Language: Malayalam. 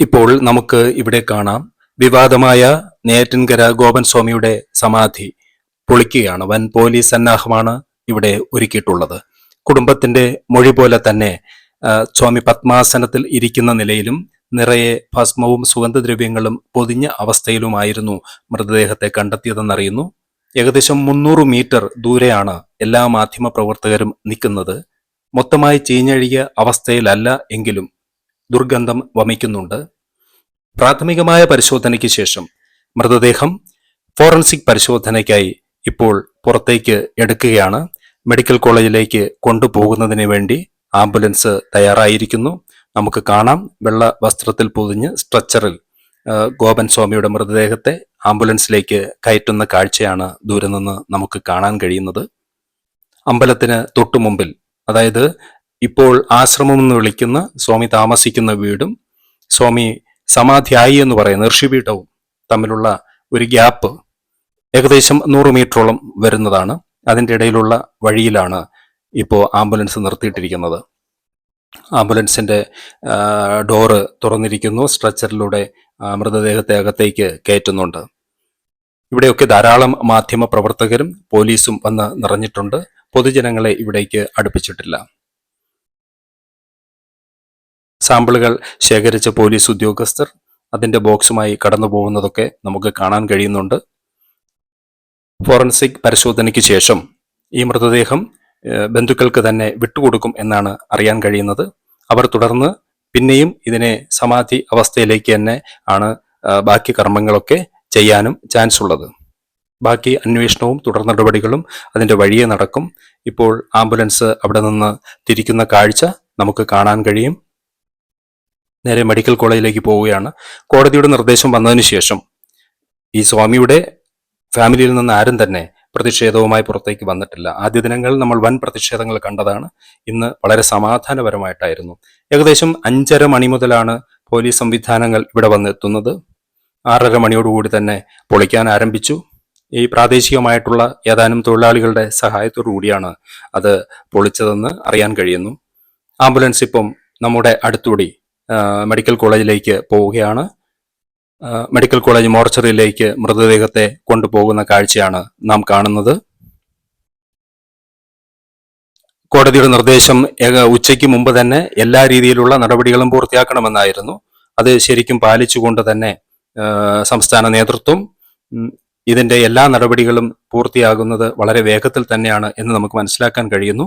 ഇപ്പോൾ നമുക്ക് ഇവിടെ കാണാം വിവാദമായ നേറ്റൻകര ഗോപൻ സ്വാമിയുടെ സമാധി പൊളിക്കുകയാണ്. വൻ പോലീസ് സന്നാഹമാണ് ഇവിടെ ഒരുക്കിയിട്ടുള്ളത്. കുടുംബത്തിന്റെ മൊഴി പോലെ തന്നെ സ്വാമി പത്മാസനത്തിൽ ഇരിക്കുന്ന നിലയിലും നിറയെ ഭസ്മവും സുഗന്ധദ്രവ്യങ്ങളും പൊതിഞ്ഞ അവസ്ഥയിലുമായിരുന്നു മൃതദേഹത്തെ കണ്ടെത്തിയതെന്നറിയുന്നു. ഏകദേശം മുന്നൂറ് മീറ്റർ ദൂരെയാണ് എല്ലാ മാധ്യമ പ്രവർത്തകരും നിൽക്കുന്നത്. മൊത്തമായി ചീഞ്ഞഴിയ അവസ്ഥയിലല്ല എങ്കിലും ദുർഗന്ധം വമിക്കുന്നുണ്ട്. പ്രാഥമികമായ പരിശോധനയ്ക്ക് ശേഷം മൃതദേഹം ഫോറൻസിക് പരിശോധനയ്ക്കായി ഇപ്പോൾ പുറത്തേക്ക് എടുക്കുകയാണ്. മെഡിക്കൽ കോളേജിലേക്ക് കൊണ്ടുപോകുന്നതിന് വേണ്ടി ആംബുലൻസ് തയ്യാറായിരിക്കുന്നു. നമുക്ക് കാണാം. വെള്ള വസ്ത്രത്തിൽ പൊതിഞ്ഞ് സ്ട്രെച്ചറിൽ ഗോപൻ സ്വാമിയുടെ മൃതദേഹത്തെ ആംബുലൻസിലേക്ക് കയറ്റുന്ന കാഴ്ചയാണ് ദൂരെ നിന്ന് നമുക്ക് കാണാൻ കഴിയുന്നത്. അമ്പലത്തിന് തൊട്ടുമുമ്പിൽ അതായത് ഇപ്പോൾ ആശ്രമം എന്ന് വിളിക്കുന്ന സ്വാമി താമസിക്കുന്ന വീടും സ്വാമി സമാധിയായി എന്ന് പറയുന്ന ഋഷിപീഠവും തമ്മിലുള്ള ഒരു ഗ്യാപ്പ് ഏകദേശം നൂറ് മീറ്ററോളം വരുന്നതാണ്. അതിന്റെ ഇടയിലുള്ള വഴിയിലാണ് ഇപ്പോൾ ആംബുലൻസ് നിർത്തിയിട്ടിരിക്കുന്നത്. ആംബുലൻസിന്റെ ആ, ഡോറ് തുറന്നിരിക്കുന്നു. സ്ട്രെച്ചറിലൂടെ മൃതദേഹത്തെ അകത്തേക്ക് കയറ്റുന്നുണ്ട്. ഇവിടെയൊക്കെ ധാരാളം മാധ്യമ പ്രവർത്തകരും പോലീസും വന്ന് നിറഞ്ഞിട്ടുണ്ട്. പൊതുജനങ്ങളെ ഇവിടേക്ക് അടുപ്പിച്ചിട്ടില്ല. സാമ്പിളുകൾ ശേഖരിച്ച പോലീസ് ഉദ്യോഗസ്ഥർ അതിന്റെ ബോക്സുമായി കടന്നു പോകുന്നതൊക്കെ നമുക്ക് കാണാൻ കഴിയുന്നുണ്ട്. ഫോറൻസിക് പരിശോധനയ്ക്ക് ശേഷം ഈ മൃതദേഹം ബന്ധുക്കൾക്ക് തന്നെ വിട്ടുകൊടുക്കും എന്നാണ് അറിയാൻ കഴിയുന്നത്. അവർ തുടർന്ന് പിന്നെയും ഇതിനെ സമാധി അവസ്ഥയിലേക്ക് തന്നെ ആണ് ബാക്കി കർമ്മങ്ങളൊക്കെ ചെയ്യാനും ചാൻസ് ഉള്ളത് ബാക്കി അന്വേഷണവും തുടർ നടപടികളും അതിന്റെ വഴിയെ നടക്കും. ഇപ്പോൾ ആംബുലൻസ് അവിടെ നിന്ന് തിരിക്കുന്ന കാഴ്ച നമുക്ക് കാണാൻ കഴിയും. നേരെ മെഡിക്കൽ കോളേജിലേക്ക് പോവുകയാണ്. കോടതിയുടെ നിർദ്ദേശം വന്നതിന് ശേഷം ഈ സ്വാമിയുടെ ഫാമിലിയിൽ നിന്ന് ആരും തന്നെ പ്രതിഷേധവുമായി പുറത്തേക്ക് വന്നിട്ടില്ല. ആദ്യ ദിനങ്ങളിൽ നമ്മൾ വൻ പ്രതിഷേധങ്ങൾ കണ്ടതാണ്. ഇന്ന് വളരെ സമാധാനപരമായിട്ടായിരുന്നു. ഏകദേശം അഞ്ചര മണി മുതലാണ് പോലീസ് സംവിധാനങ്ങൾ ഇവിടെ വന്നെത്തുന്നത്. ആറര മണിയോടുകൂടി തന്നെ പൊളിക്കാൻ ആരംഭിച്ചു. ഈ പ്രാദേശികമായിട്ടുള്ള ഏതാനും തൊഴിലാളികളുടെ സഹായത്തോടു കൂടിയാണ് അത് പൊളിച്ചതെന്ന് അറിയാൻ കഴിയുന്നു. ആംബുലൻസ് ഇപ്പം നമ്മുടെ അടുത്തുകൂടി ആ, മെഡിക്കൽ കോളേജിലേക്ക് പോവുകയാണ്. മെഡിക്കൽ കോളേജ് മോർച്ചറിയിലേക്ക് മൃതദേഹത്തെ കൊണ്ടുപോകുന്ന കാഴ്ചയാണ് നാം കാണുന്നത്. കോടതിയുടെ നിർദ്ദേശം ഉച്ചയ്ക്ക് മുമ്പ് തന്നെ എല്ലാ രീതിയിലുള്ള നടപടികളും പൂർത്തിയാക്കണമെന്നായിരുന്നു. അത് ശരിക്കും പാലിച്ചുകൊണ്ട് തന്നെ സംസ്ഥാന നേതൃത്വം ഇതിന്റെ എല്ലാ നടപടികളും പൂർത്തിയാകുന്നത് വളരെ വേഗത്തിൽ തന്നെയാണ് എന്ന് നമുക്ക് മനസ്സിലാക്കാൻ കഴിയുന്നു.